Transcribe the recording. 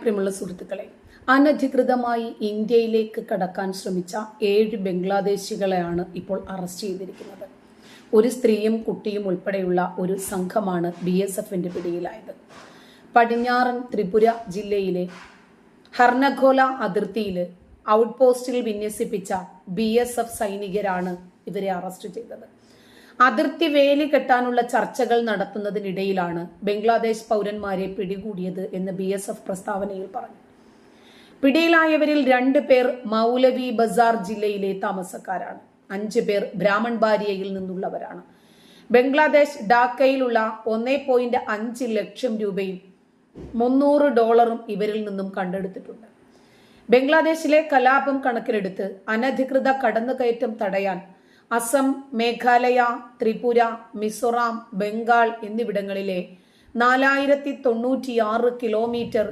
പ്രിയമുള്ള സുഹൃത്തുക്കളെ അനധികൃതമായി ഇന്ത്യയിലേക്ക് കടക്കാൻ ശ്രമിച്ച ഏഴ് ബംഗ്ലാദേശികളെയാണ് ഇപ്പോൾ അറസ്റ്റ് ചെയ്തിരിക്കുന്നത്. ഒരു സ്ത്രീയും കുട്ടിയും ഉൾപ്പെടെയുള്ള ഒരു സംഘമാണ് ബി എസ് എഫിന്റെ പിടിയിലായത്. പടിഞ്ഞാറൻ ത്രിപുര ജില്ലയിലെ ഹർണഖോല അതിർത്തിയിൽ ഔട്ട് പോസ്റ്റിൽ വിന്യസിപ്പിച്ച ബി എസ് എഫ് സൈനികരാണ് ഇവരെ അറസ്റ്റ് ചെയ്തത്. അതിർത്തി വേലി കെട്ടാനുള്ള ചർച്ചകൾ നടത്തുന്നതിനിടയിലാണ് ബംഗ്ലാദേശ് പൗരന്മാരെ പിടികൂടിയത് എന്ന് ബി എസ് എഫ് പ്രസ്താവനയിൽ പറഞ്ഞു. പിടിയിലായവരിൽ രണ്ട് പേർ മൗലവി ബസാർ ജില്ലയിലെ താമസക്കാരാണ്. അഞ്ച് പേർ ബ്രാഹ്മൺബാരിയയിൽ നിന്നുള്ളവരാണ്. ബംഗ്ലാദേശ് ഡാക്കയിലുള്ള ഒന്നേ പോയിന്റ് അഞ്ച് ലക്ഷം രൂപയും മുന്നൂറ് ഡോളറും ഇവരിൽ നിന്നും കണ്ടെടുത്തിട്ടുണ്ട്. ബംഗ്ലാദേശിലെ കലാപം കണക്കിലെടുത്ത് അനധികൃത കടന്നുകയറ്റം തടയാൻ അസം മേഘാലയ ത്രിപുര മിസോറാം ബംഗാൾ എന്നിവിടങ്ങളിലെ നാലായിരത്തി തൊണ്ണൂറ്റിയാറ് കിലോമീറ്റർ